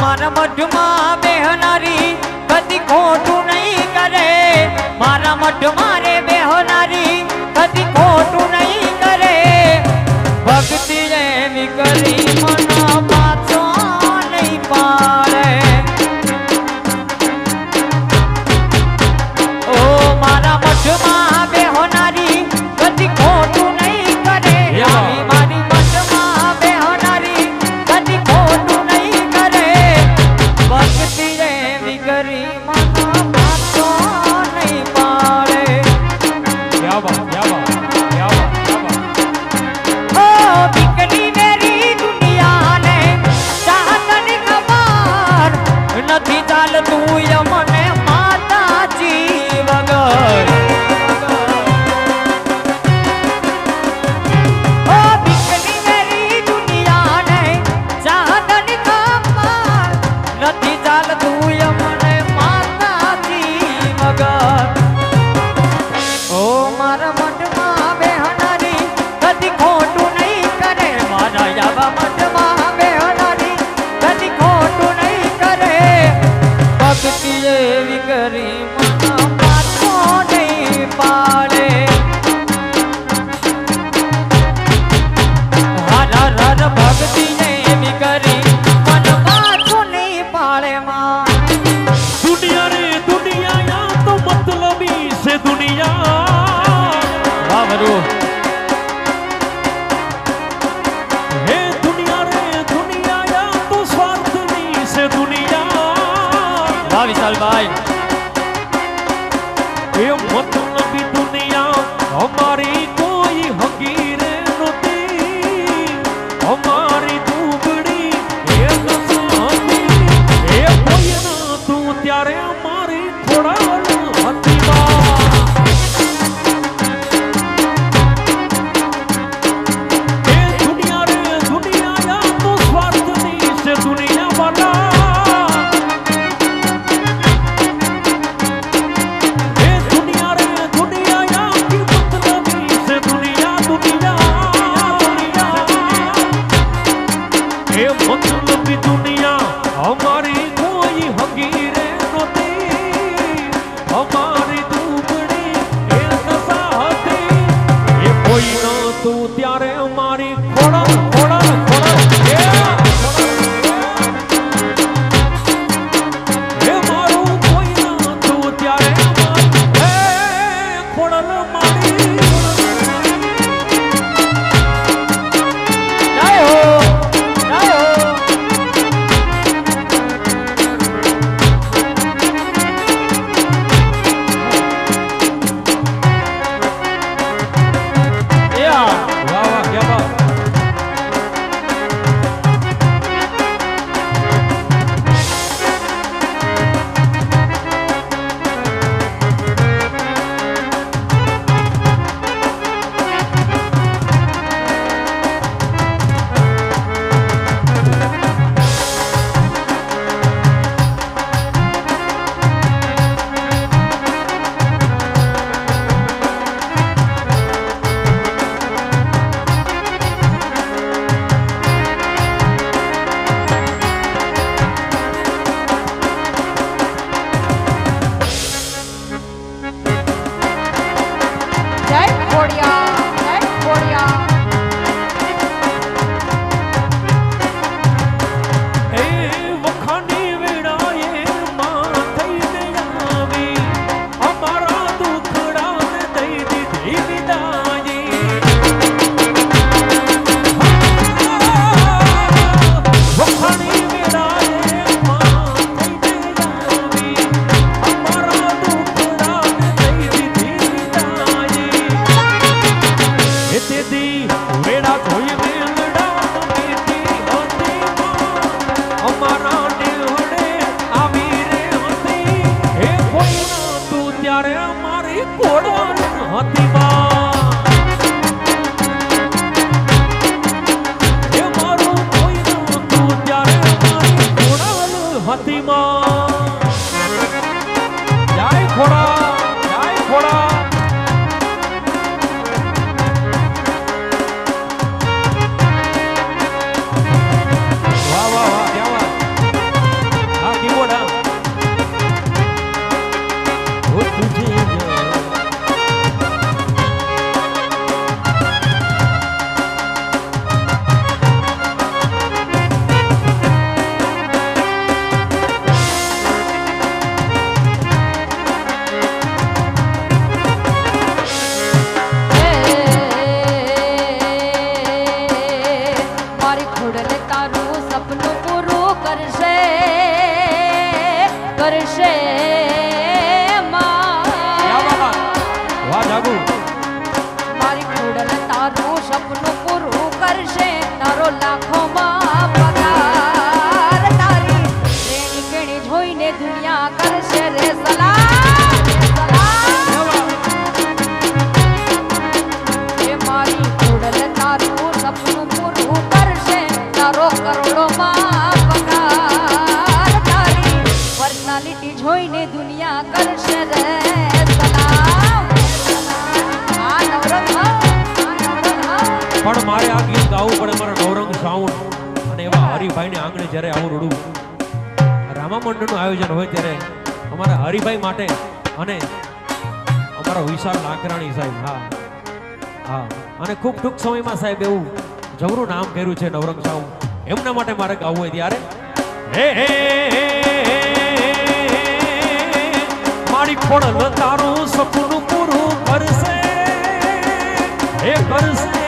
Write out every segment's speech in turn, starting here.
મારા મઢમાં બેહનારી કદી ખોટું નહીં કરે. મારા મઢમાં Hare 对吗？ગાવું પણ મારા નવરંગ સાઉન્ડ અને એવા હરિભાઈને આંગણે જ્યારે આવું રડું રામા મંડળનું આયોજન હોય ત્યારે અમારા હરિભાઈ માટે અને અમારા વિશાળ લાકરાણી સાહેબ, હા. હા. અને ખૂબ ટૂંક સમયમાં સાહેબ એવું જવરું નામ કર્યું છે નવરંગ સાઉન્ડ એમના માટે મારે ગાવું હોય ત્યારે. હે હે મારી ખોડલ તારું સપનું પૂરું કરશે. એ કરશે.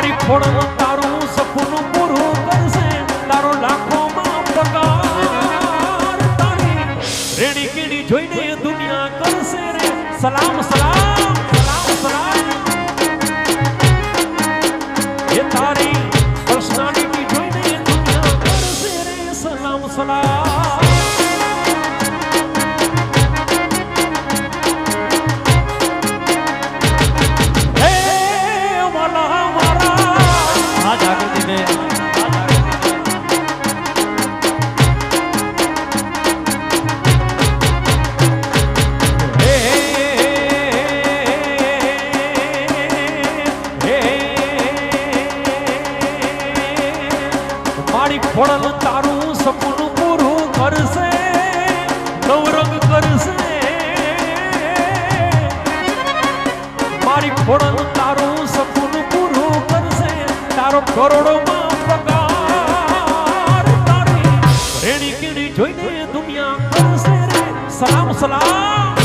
મારી ખોડલ તારું સપનું પૂરું કરશે. તારો લાખોમાં પગાર તારી રેડી કેડી જોઈને દુનિયા કરશે રે. સલામ. મારી ખોડલ તારું સપનું પૂરું કરશે, ગૌરવ કરશે. મારી ખોડલ તારું સપનું પૂરું કરશે, તારો કરોડોમાં પગાર. તારી કેડી જોઈને દુનિયા કરશે રે. સલામ સલામ.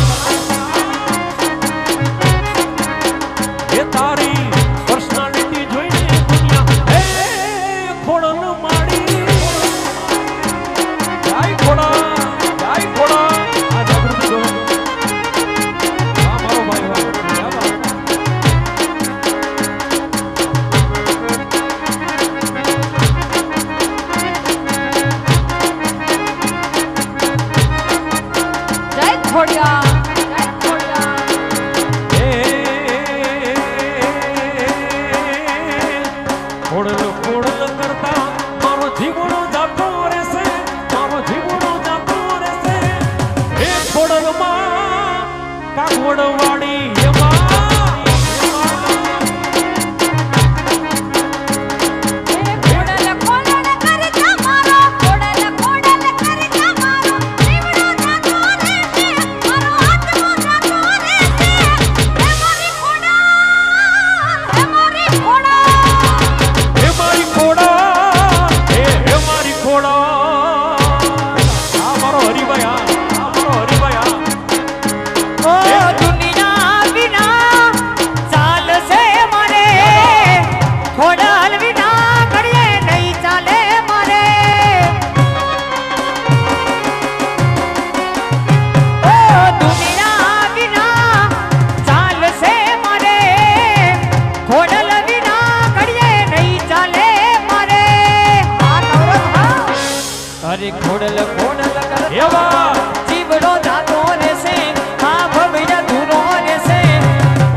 અરે ખોડલ ખોડલ એવા જીવડો જાતો રહેશે હા ભવ્ય ધૂનો રહેશે.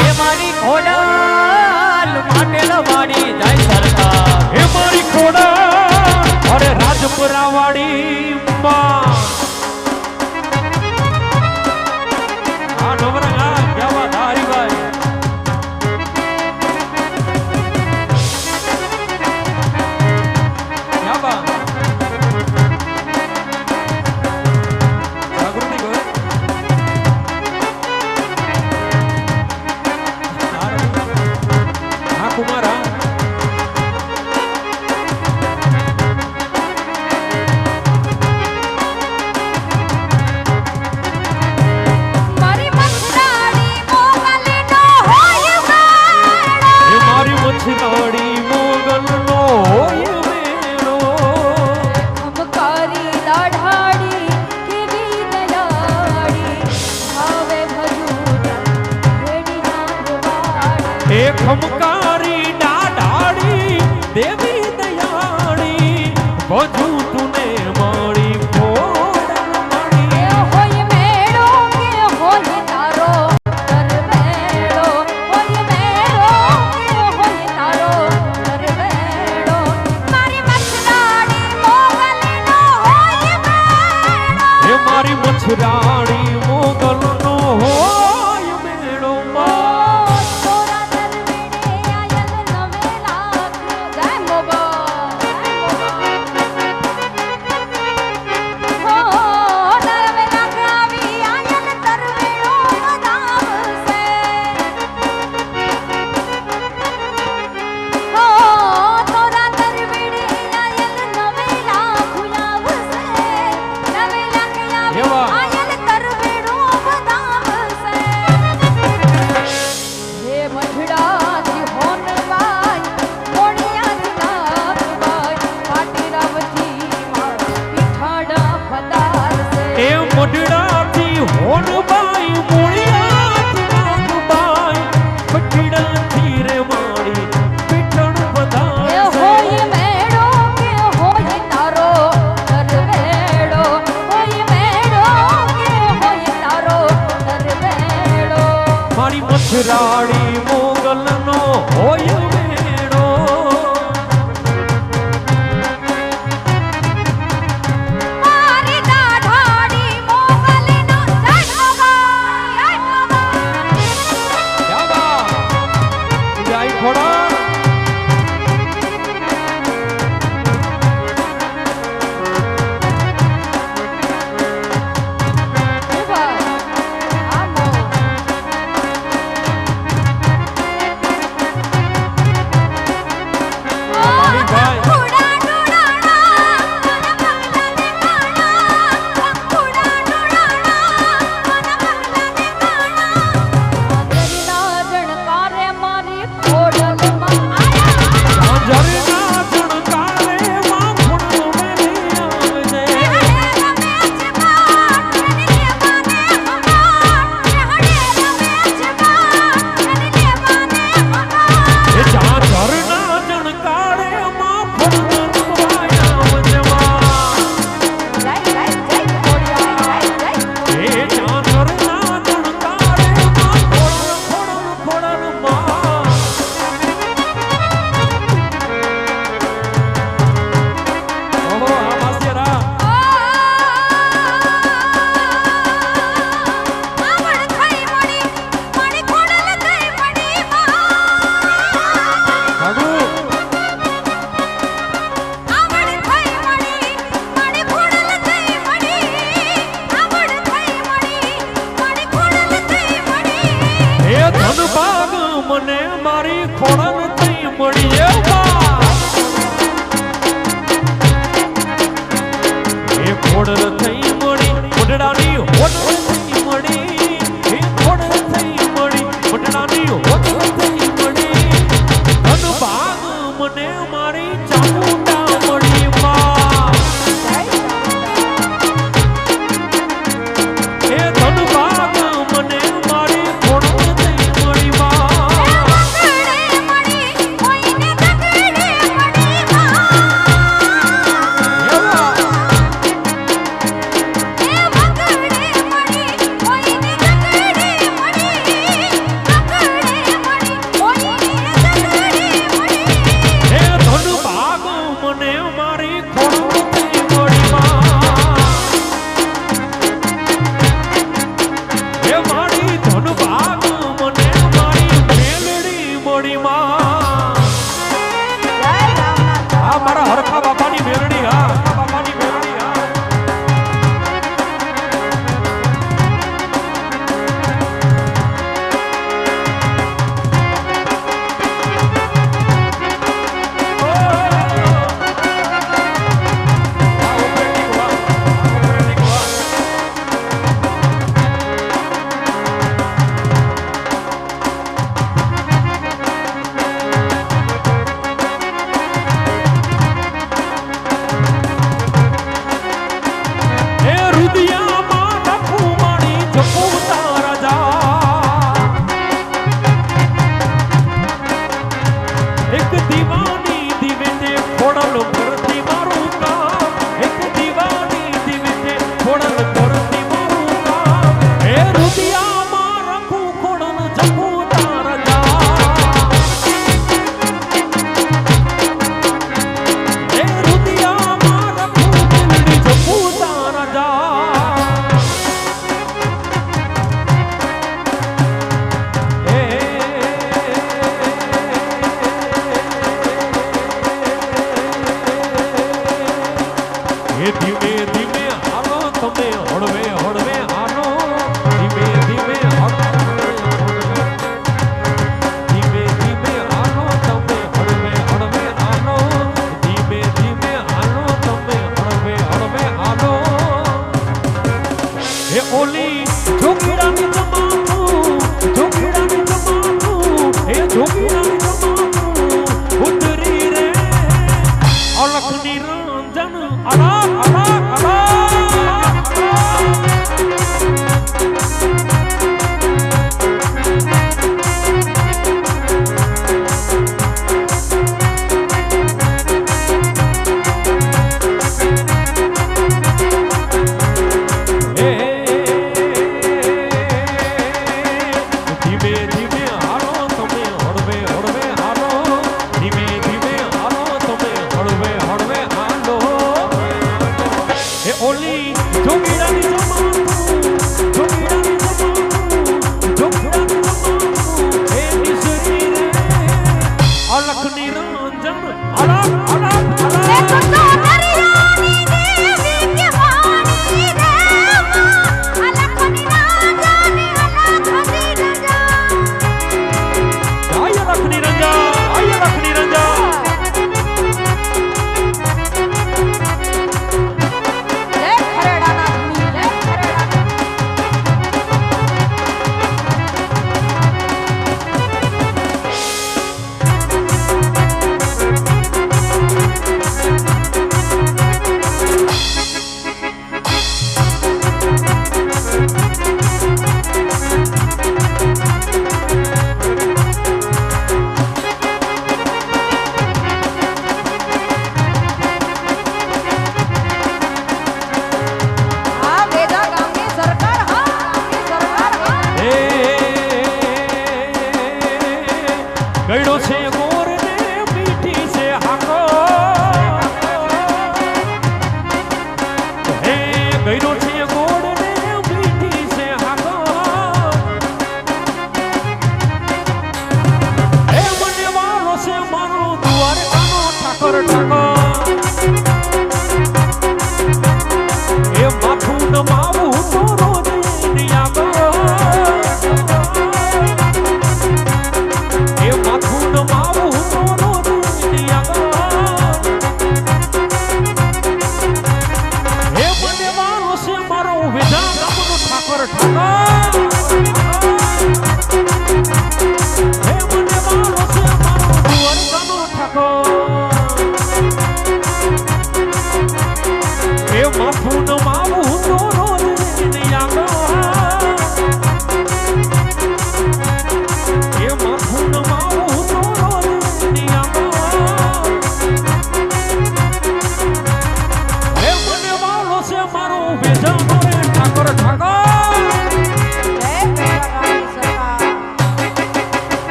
એ મારી ખોડલ માટેલ વાડી જાય સરકાર. એ મારી ખોડા અરે રાજપુરા વાળી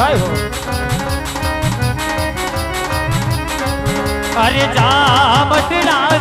જય હો અરે જા મસરા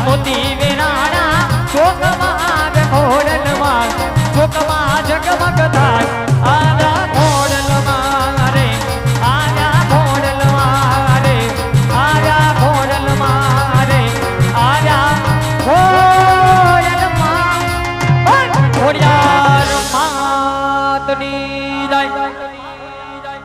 મોતી વિરાણા ચોકમાં ખોડનમાં ચોકમાં જગમગ થાય